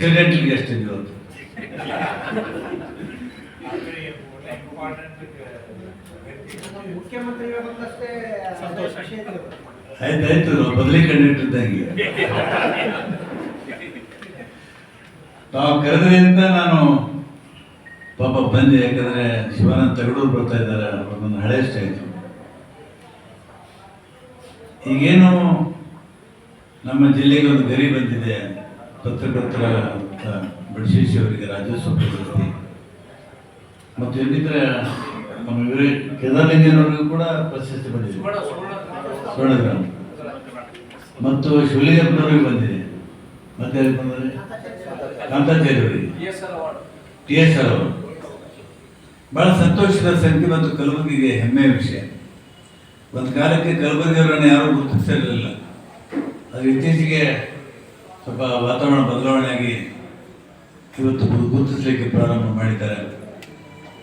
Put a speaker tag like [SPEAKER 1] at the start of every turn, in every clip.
[SPEAKER 1] ಆಕ್ಸಿಡೆಂಟ್ಗೆ ಎಷ್ಟಿದೆ ಇವತ್ತು
[SPEAKER 2] ಮುಖ್ಯಮಂತ್ರಿಗಳು ಬಂದಷ್ಟೇ
[SPEAKER 3] ಸಂತೋಷ.
[SPEAKER 2] ವಿಷಯ ಇದು.
[SPEAKER 1] ಆಯ್ತಾಯ್ತು ನಾವು ಬದಲಿ ಕಂಡಿಟ್ಟಿದ್ದಂಗೆ ತಾವು ಕರೆದ್ರಿ ಅಂತ ನಾನು ಪಾಪ ಬಂದೆ, ಯಾಕಂದ್ರೆ ಶಿವಾನಂದ ತಗಡೂರು ಬರ್ತಾ ಇದ್ದಾರೆ ಅವ್ರನ್ನ ಹಳೆ ಆಯ್ತು ಈಗೇನು ನಮ್ಮ ಜಿಲ್ಲೆಗೆ ಒಂದು ಗರಿ ಬಂದಿದೆ ಪತ್ರಕರ್ತರ ಅಂತ ಬಡಶೇಶಿ ಅವರಿಗೆ ರಾಜ್ಯೋತ್ಸವ ಪ್ರಶಸ್ತಿ. ಮತ್ತು ಎಲ್ಲಿದ್ರೆ ನಮ್ಮ ಇವರೇ ಕೇದಾರಲಿಂಗನವರಿಗೂ ಕೂಡ ಪ್ರಶಸ್ತಿ ಬಂದಿದೆ. ಸ್ವರ್ಣಗ್ರಾಮ. ಮತ್ತು ಶಿವಲಿಂಗಪ್ಪನವರಿಗೆ ಬಂದಿದೆ. ಮತ್ತೆ ಬಂದರೆ ಕಾಂತಾಚಾರ್ಯ ಅವರಿಗೆ ಟಿ ಎಸ್ ಆರ್ ಅವರು. ಬಹಳ ಸಂತೋಷದ ಸಂಖ್ಯೆ ಮತ್ತು ಕಲಬುರಗಿಗೆ ಹೆಮ್ಮೆಯ ವಿಷಯ. ಒಂದು ಕಾಲಕ್ಕೆ ಕಲಬುರಗಿ ಅವರನ್ನು ಯಾರೂ ಗುರುತಿಸಿರಲಿಲ್ಲ ಅದು ಇತ್ತೀಚೆಗೆ ಸ್ವಲ್ಪ ವಾತಾವರಣ ಬದಲಾವಣೆಯಾಗಿ ಇವತ್ತು ಗುರುತಿಸಲಿಕ್ಕೆ ಪ್ರಾರಂಭ ಮಾಡಿದ್ದಾರೆ.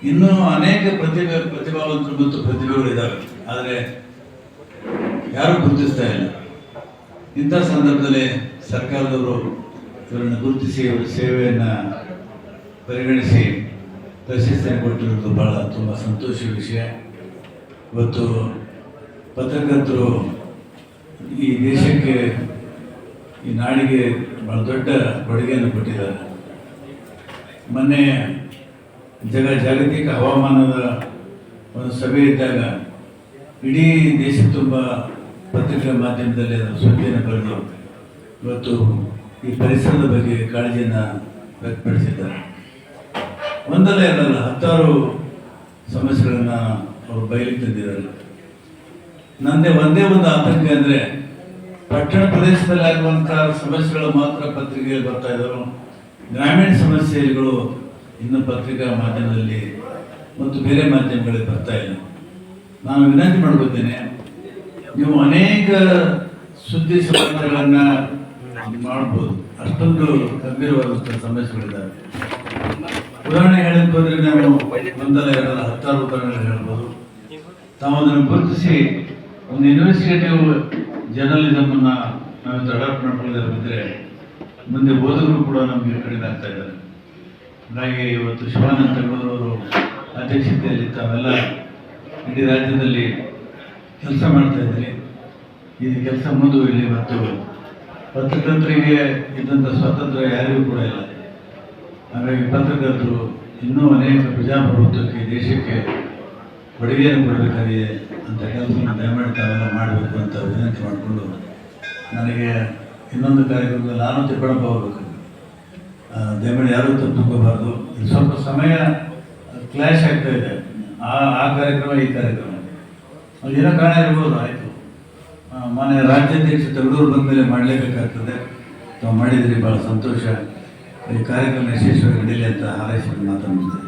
[SPEAKER 1] ಇನ್ನೂ ಅನೇಕ ಪ್ರತಿಭೆ ಪ್ರತಿಭಾವಂತರು ಮತ್ತು ಪ್ರತಿಭೆಗಳು ಇದ್ದಾವೆ. ಆದರೆ ಯಾರು ಗುರುತಿಸ್ತಾ ಇಲ್ಲ. ಇಂಥ ಸಂದರ್ಭದಲ್ಲಿ ಸರ್ಕಾರದವರು ಇವರನ್ನು ಗುರುತಿಸಿ ಅವರ ಸೇವೆಯನ್ನು ಪರಿಗಣಿಸಿ ಪ್ರಶಸ್ತಿಯನ್ನು ಕೊಟ್ಟಿರೋದು ಬಹಳ ತುಂಬ ಸಂತೋಷದ ವಿಷಯ. ಇವತ್ತು ಪತ್ರಕರ್ತರು ಈ ದೇಶಕ್ಕೆ ಈ ನಾಡಿಗೆ ಬಹಳ ದೊಡ್ಡ ಕೊಡುಗೆಯನ್ನು ಕೊಟ್ಟಿದ್ದಾರೆ. ಮೊನ್ನೆ ಜಗ ಜಾಗತಿಕ ಹವಾಮಾನದ ಒಂದು ಸಭೆ ಇದ್ದಾಗ ಇಡೀ ದೇಶ ತುಂಬ ಪತ್ರಿಕಾ ಮಾಧ್ಯಮದಲ್ಲಿ ಅದರ ಸುದ್ದಿಯನ್ನು ಬರೆದು ಇವತ್ತು ಈ ಪರಿಸರದ ಬಗ್ಗೆ ಕಾಳಜಿಯನ್ನು ವ್ಯಕ್ತಪಡಿಸಿದ್ದಾರೆ. ಒಂದಲ್ಲೇ ಎರಡಲ್ಲ ಹತ್ತಾರು ಸಮಸ್ಯೆಗಳನ್ನು ಅವರು ಬಯಲಿಗೆ ತಂದಿದ್ದಾರೆ. ನನ್ನದೇ ಒಂದೇ ಒಂದು ಆತಂಕ ಅಂದರೆ ಪಟ್ಟಣ ಪ್ರದೇಶದಲ್ಲಿ ಆಗುವಂತಹ ಸಮಸ್ಯೆಗಳು ಮಾತ್ರ ಪತ್ರಿಕೆಯಲ್ಲಿ ಬರ್ತಾ ಇದ್ದರು ಗ್ರಾಮೀಣ ಸಮಸ್ಯೆಗಳು ಇನ್ನು ಪತ್ರಿಕಾ ಮಾಧ್ಯಮದಲ್ಲಿ ಮತ್ತು ಬೇರೆ ಮಾಧ್ಯಮಗಳಲ್ಲಿ ಬರ್ತಾ ಇಲ್ಲ. ನಾನು ವಿನಂತಿ ಮಾಡ್ಕೊತೇನೆ ನೀವು ಅನೇಕ ಸುದ್ದಿ ಸಮಾಚಾರಗಳನ್ನು ಮಾಡ್ಬೋದು. ಅಷ್ಟೊಂದು ಗಂಭೀರವಾದಂಥ ಸಮಸ್ಯೆಗಳಿದ್ದಾವೆ. ಉದಾಹರಣೆ ಹೇಳಕ್ಕೆ ಹೋದ್ರೆ ನಾವು ಒಂದಲ್ಲ ಎರಡಲ್ಲ ಹತ್ತಾರು ಉದಾಹರಣೆಗಳು ಹೇಳ್ಬೋದು. ತಾವು ಅದನ್ನು ಗುರುತಿಸಿ ಒಂದು ಇನ್ವೆಸ್ಟಿಗೇಟಿವ್ ಜರ್ನಲಿಸಮ್ ಅನ್ನ ನಾವು ಅಡಾಪ್ಟ್ ಮಾಡ್ಕೊಳ್ಳೋದಿದ್ರೆ ಮುಂದೆ ಓದುಗರು ಕೂಡ ನಮಗೆ ಕಡಿಮೆ ಆಗ್ತಾ ಇದ್ದಾರೆ. ಹಾಗಾಗಿ ಇವತ್ತು ಶಿವಾನಂದ ತಗೊಳ್ಳೋರು ಅಧ್ಯಕ್ಷತೆಯಲ್ಲಿ ತಾವೆಲ್ಲ ಇಡೀ ರಾಜ್ಯದಲ್ಲಿ ಕೆಲಸ ಮಾಡ್ತಾ ಇದ್ದೀರಿ. ಇದು ಕೆಲಸ ಮುಂದುವರಿಲಿ ಮತ್ತು ಪತ್ರಕರ್ತರಿಗೆ ಇದ್ದಂಥ ಸ್ವಾತಂತ್ರ್ಯ ಯಾರಿಗೂ ಕೂಡ ಇಲ್ಲ. ಹಾಗಾಗಿ ಪತ್ರಕರ್ತರು ಇನ್ನೂ ಅನೇಕ ಪ್ರಜಾಪ್ರಭುತ್ವಕ್ಕೆ, ದೇಶಕ್ಕೆ ಕೊಡುಗೆಯನ್ನು ಕೊಡಬೇಕಾಗಿದೆ ಅಂತ ಕೆಲಸವನ್ನು ದಯಮಾಡಿ ತಾವೆಲ್ಲ ಮಾಡಬೇಕು ಅಂತ ವಿನಂತಿ ಮಾಡಿಕೊಂಡು ನನಗೆ ಇನ್ನೊಂದು ಕಾರ್ಯಕ್ರಮದಲ್ಲಿ ನಾನು ತಿಪ್ಪಣಪ್ಪ ಹೋಗ್ಬೇಕು. ದಯಮಾಡಿ ಯಾರೂ ತಪ್ಪುಕೋಬಾರ್ದು ಸ್ವಲ್ಪ ಸಮಯ ಕ್ಲಾಶ್ ಆಗ್ತಾ ಇದೆ. ಆ ಆ ಕಾರ್ಯಕ್ರಮ, ಈ ಕಾರ್ಯಕ್ರಮ. ಏನೋ ಕಾರಣ ಇರ್ಬೋದು, ಆಯಿತು. ಮಾನ್ಯ ರಾಜ್ಯಾಧ್ಯಕ್ಷ ತಗಡೂರು ಬಂದ ಮೇಲೆ ಮಾಡಲೇಬೇಕಾಗ್ತದೆ. ತಾವು ಮಾಡಿದ್ರಿ ಭಾಳ ಸಂತೋಷ. ಈ ಕಾರ್ಯಕ್ರಮ ಯಶಸ್ವಿಯಾಗಿ ನಡೀಲಿ ಅಂತ ಹಾರೈಸಿ ಮಾತನಾಡ್ತಾರೆ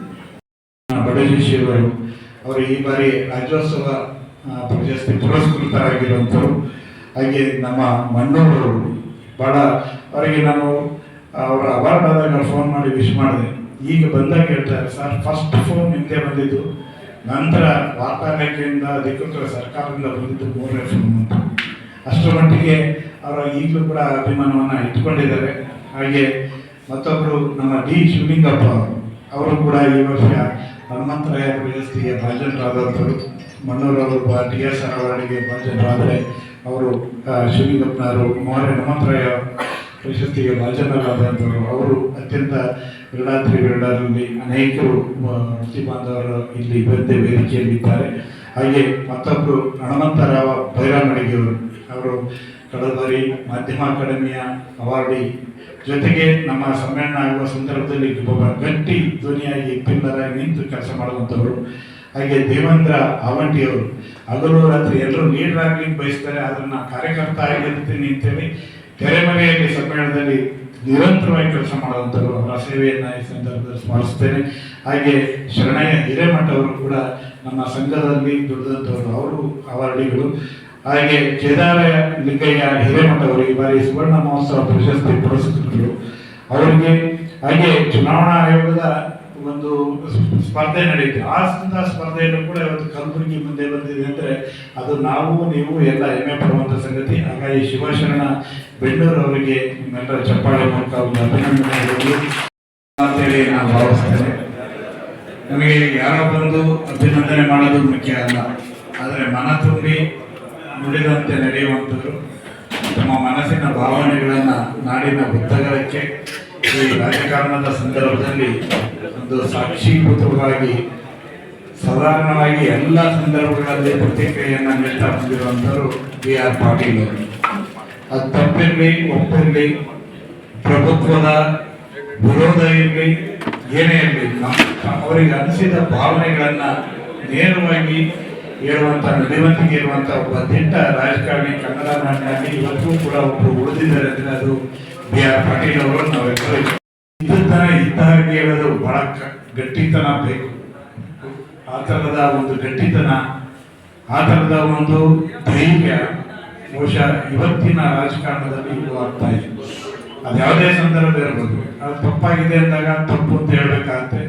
[SPEAKER 3] ಬಡಜೇಶಿಯವರು ಅವರು ಈ ಬಾರಿ ರಾಜ್ಯೋತ್ಸವ ಪ್ರಶಸ್ತಿ ಪುರಸ್ಕೃತರಾಗಿರುವಂಥವ್ರು ಹಾಗೆ ನಮ್ಮ ಮಣ್ಣೂರವರು ಭಾಳ ಅವರಿಗೆ ನಾನು ಅವರ ಅವಾರ್ಡ್ ಆದಾಗ ಫೋನ್ ಮಾಡಿ ವಿಶ್ ಮಾಡಿದೆ. ಈಗ ಬಂದಾಗ ಹೇಳ್ತಾರೆ ಸರ್ ಫಸ್ಟ್ ಫೋನ್ ನಿಮ್ಮದೇ ಬಂದಿದ್ದು. ನಂತರ ವಾರ್ತಾ ಇಲಾಖೆಯಿಂದ ಅಧಿಕೃತ ಸರ್ಕಾರದಿಂದ ಬಂದಿದ್ದು ಮೂರನೇ ಫೋನ್ ಅಂತ. ಅಷ್ಟರ ಮಟ್ಟಿಗೆ ಅವರ ಈಗಲೂ ಕೂಡ ಅಭಿಮಾನವನ್ನು ಇಟ್ಕೊಂಡಿದ್ದಾರೆ ಹಾಗೆ ಮತ್ತೊಬ್ಬರು ನಮ್ಮ ಡಿ. ಶಿವಲಿಂಗಪ್ಪ ಅವರು ಕೂಡ ಈ ವರ್ಷ ಹನುಮಂತರಾಯ ಪ್ರಶಸ್ತಿಗೆ ಭಾಜನರಾದಂಥವರು ಮಣ್ಣೂರವರು ಟಿ. ಎಸ್. ಅವಾರ್ಡಿಗೆ ಭಾಜನರಾದರೆ ಅವರು ಶಿವಲಿಂಗಪ್ಪನವರು ಕುಮಾರ ಹನುಮಂತರಾಯ ಪ್ರಶಸ್ತಿಗೆ ಭಾಜನರಾದಂಥವರು ಅವರು ಅತ್ಯಂತ ವಿರಳಾದ್ರಿ ವಿರಳರಲ್ಲಿ ಅನೇಕರು ಬಾಂಧವರು ಇಲ್ಲಿ ಬಂದೆ ವೇದಿಕೆಯಲ್ಲಿದ್ದಾರೆ. ಹಾಗೆ ಮತ್ತೊಬ್ಬರು ಹನುಮಂತರಾವ ಬೈರಾಮಡಿಗೆಯವರು ಅವರು ಕಳೆದ ಬಾರಿ ಮಾಧ್ಯಮ ಅಕಾಡೆಮಿಯ ಅವಾರ್ಡಿ ಜೊತೆಗೆ ನಮ್ಮ ಸಮ್ಮೇಳನ ಆಗುವ ಸಂದರ್ಭದಲ್ಲಿ ಒಬ್ಬ ಗಟ್ಟಿ ಧ್ವನಿಯಾಗಿ ಪಿಲ್ಲರಾಗಿ ನಿಂತು ಕೆಲಸ ಮಾಡುವಂಥವರು, ಹಾಗೆ ದೇವೇಂದ್ರ ಅವಂಟಿಯವರು ಹಗಲು ರಾತ್ರಿ ಎಲ್ಲರೂ ಲೀಡರ್ ಆಗ್ಲಿಕ್ಕೆ ಬಯಸ್ತಾರೆ ಅದನ್ನ ಕಾರ್ಯಕರ್ತ ಆಗಿರ್ತೀನಿ ಅಂತೇಳಿ ತೆರೆಮರೆಯಲ್ಲಿ ಸಮ್ಮೇಳನದಲ್ಲಿ ನಿರಂತರವಾಗಿ ಕೆಲಸ ಮಾಡುವಂಥವ್ರು ಅವರ ಸೇವೆಯನ್ನು ಈ ಸಂದರ್ಭದಲ್ಲಿ ಸ್ಮರಿಸ್ತೇನೆ. ಹಾಗೆ ಶರಣಯ್ಯ ಹಿರೇಮಠ ಅವರು ಕೂಡ ನಮ್ಮ ಸಂಘದಲ್ಲಿ ದುಡಿದಂಥವರು, ಅವರು ಅವಾರ್ಡಿಗಳು. ಹಾಗೆ ಕೇದಾರ ಲಿಂಗಯ್ಯ ಹಿರೇಮಠ ಅವರು ಈ ಬಾರಿ ಸುವರ್ಣ ಮಹೋತ್ಸವ ಪ್ರಶಸ್ತಿ ಪುರಸ್ಕೃತರು. ಅವರಿಗೆ ಹಾಗೆ ಚುನಾವಣಾ ಆಯೋಗದ ಒಂದು ಸ್ಪರ್ಧೆ ನಡೆಯಿತು ಆ ಸ್ಪರ್ಧಾ ಸ್ಪರ್ಧೆಯನ್ನು ಕೂಡ ಇವತ್ತು ಕಲಬುರಗಿ ಮುಂದೆ ಬಂದಿದೆ ಅಂದರೆ ಅದು ನಾವು, ನೀವು ಎಲ್ಲ ಹೆಮ್ಮೆ ಪಡುವಂಥ ಸಂಗತಿ. ಹಾಗಾಗಿ ಶಿವಶರಣ ಬೆಳ್ಳೂರು ಅವರಿಗೆ ನಟ ಚಪ್ಪಾಳೆ ಮೂಲಕ ಒಂದು ಅಭಿನಂದನೆ ನಾನು ಭಾವಿಸ್ತೇನೆ ನಮಗೆ ಯಾರೋ ಬಂದು ಅಭಿನಂದನೆ ಮಾಡೋದು ಮುಖ್ಯ ಅಲ್ಲ. ಆದರೆ ಮನ ತುಂಬಿ ನುಡಿದಂತೆ ನಡೆಯುವಂಥದ್ದು. ತಮ್ಮ ಮನಸ್ಸಿನ ಭಾವನೆಗಳನ್ನು ನಾಡಿನ ಬುದ್ಧಗಳಕ್ಕೆ ಈ ರಾಜಕಾರಣದ ಸಂದರ್ಭದಲ್ಲಿ ಒಂದು ಸಾಕ್ಷೀಭೂತವಾಗಿ ಸಾಧಾರಣವಾಗಿ ಎಲ್ಲ ಸಂದರ್ಭಗಳಲ್ಲಿ ಪ್ರತಿಕ್ರಿಯೆಯನ್ನು ನೀಡ್ತಾ ಬಂದಿರುವಂಥವರು ಬಿ ಆರ್ ಪಾಟೀಲ್ ಅವರು. ಅದು ತಪ್ಪಿರಲಿ, ಒಪ್ಪಿರಲಿ, ಪ್ರಭುತ್ವದ ವಿರೋಧ ಇರಲಿ, ಏನೇ ಇರಲಿ ಅವರಿಗೆ ಅನಿಸಿದ ಭಾವನೆಗಳನ್ನು ನೇರವಾಗಿ ಹೇಳುವಂತ ನಡೆವಂತಿಗೆ ಇರುವಂತ ಒಬ್ಬ ದಿಟ್ಟ ರಾಜಕಾರಣಿ ಕನ್ನಡ ನಾಡಿನಲ್ಲಿ ಇವತ್ತು ಕೂಡ ಒಬ್ಬರು ಉಳಿದಿದ್ದಾರೆ ಅಂದ್ರೆ ಅದು ಬಿ ಆರ್ ಪಾಟೀಲ್ ಅವರು ನಾವೆಲ್ಲರೂ ಇದ್ದನ್ನ ಇದ್ದ ಹಾಗೆ ಹೇಳೋದು ಬಹಳ ಗಟ್ಟಿತನ ಬೇಕು. ಆ ಥರದ ಒಂದು ಗಟ್ಟಿತನ, ಆ ಥರದ ಒಂದು ಧೈರ್ಯ ಬಹುಶಃ ಇವತ್ತಿನ ರಾಜಕಾರಣದಲ್ಲಿ ಇದು ಆಗ್ತಾ ಇದೆ. ಅದು ಯಾವುದೇ ಸಂದರ್ಭ ಇರ್ಬೋದು. ಅದು ತಪ್ಪಾಗಿದೆ ಅಂದಾಗ ತಪ್ಪು ಅಂತ ಹೇಳ್ಬೇಕಾಗತ್ತೆ.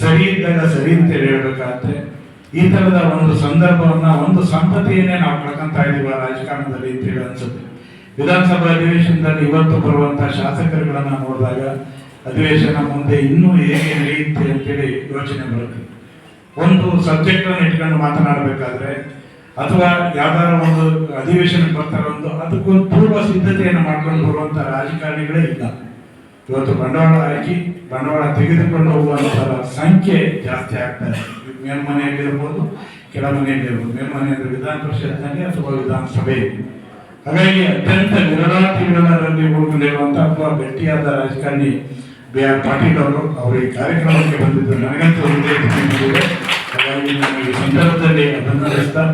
[SPEAKER 3] ಸರಿ ಇದ್ದಾಗ ಸರಿ ಅಂತ ಹೇಳ್ಬೇಕಾಗತ್ತೆ. ಈ ಥರದ ಒಂದು ಸಂದರ್ಭವನ್ನ, ಒಂದು ಸಂಪತ್ತಿಯನ್ನೇ ನಾವು ಕಳ್ಕೊಂತ ಇದ್ದೀವಿ ಆ ರಾಜಕಾರಣದಲ್ಲಿ ಅಂತ ಹೇಳಿ ಅನ್ಸುತ್ತೆ. ವಿಧಾನಸಭಾ ಅಧಿವೇಶನದಲ್ಲಿ ಇವತ್ತು ಬರುವಂಥ ಶಾಸಕರುಗಳನ್ನ ನೋಡಿದಾಗ ಅಧಿವೇಶನ ಮುಂದೆ ಇನ್ನೂ ಹೇಗೆ ನಡೆಯುತ್ತೆ ಅಂತೇಳಿ ಯೋಚನೆ ಬರುತ್ತೆ. ಒಂದು ಸಬ್ಜೆಕ್ಟ್ ಅನ್ನು ಇಟ್ಕೊಂಡು ಮಾತನಾಡಬೇಕಾದ್ರೆ, ಅಥವಾ ಯಾವ್ದಾರ ಒಂದು ಅಧಿವೇಶನಕ್ಕೆ ಬರ್ತಾರೆ ಒಂದು ಅದಕ್ಕೊಂದು ಪೂರ್ವ ಸಿದ್ಧತೆಯನ್ನು ಮಾಡ್ಕೊಂಡು ಬರುವಂಥ ರಾಜಕಾರಣಿಗಳೇ ಇಲ್ಲ. ಇವತ್ತು ಬಂಡವಾಳ ಹಾಕಿ ಬಂಡವಾಳ ತೆಗೆದುಕೊಂಡು ಹೋಗುವಂತಹ ಸಂಖ್ಯೆ ಜಾಸ್ತಿ ಆಗ್ತಾ ಇದೆ. ಮೇಲ್ಮನೆಯಲ್ಲಿರ್ಬೋದು ಕೆಳಮನೆಯಲ್ಲಿರ್ಬೋದು ಮೇಲ್ಮನೆ ಅಂದ್ರೆ ವಿಧಾನ ಪರಿಷತ್ನಲ್ಲಿ ಅಥವಾ ವಿಧಾನಸಭೆಯಲ್ಲಿ ಹಾಗಾಗಿ ಅತ್ಯಂತ ವಿರಳಾತಿಗಳಲ್ಲಿ ಉಳ್ಕೊಂಡಿರುವಂಥ ಅಥವಾ ಗಟ್ಟಿಯಾದ ರಾಜಕಾರಣಿ ಬಿ ಆರ್ ಪಾಟೀಲ್ ಅವರು ಅವರು ಈ ಕಾರ್ಯಕ್ರಮಕ್ಕೆ ಬಂದಿದ್ದು ನನಗಂತೂ. ಹಾಗಾಗಿ ನಾನು ಈ ಸಂದರ್ಭದಲ್ಲಿ ಅಭಿನಂದಿಸ್ತಾ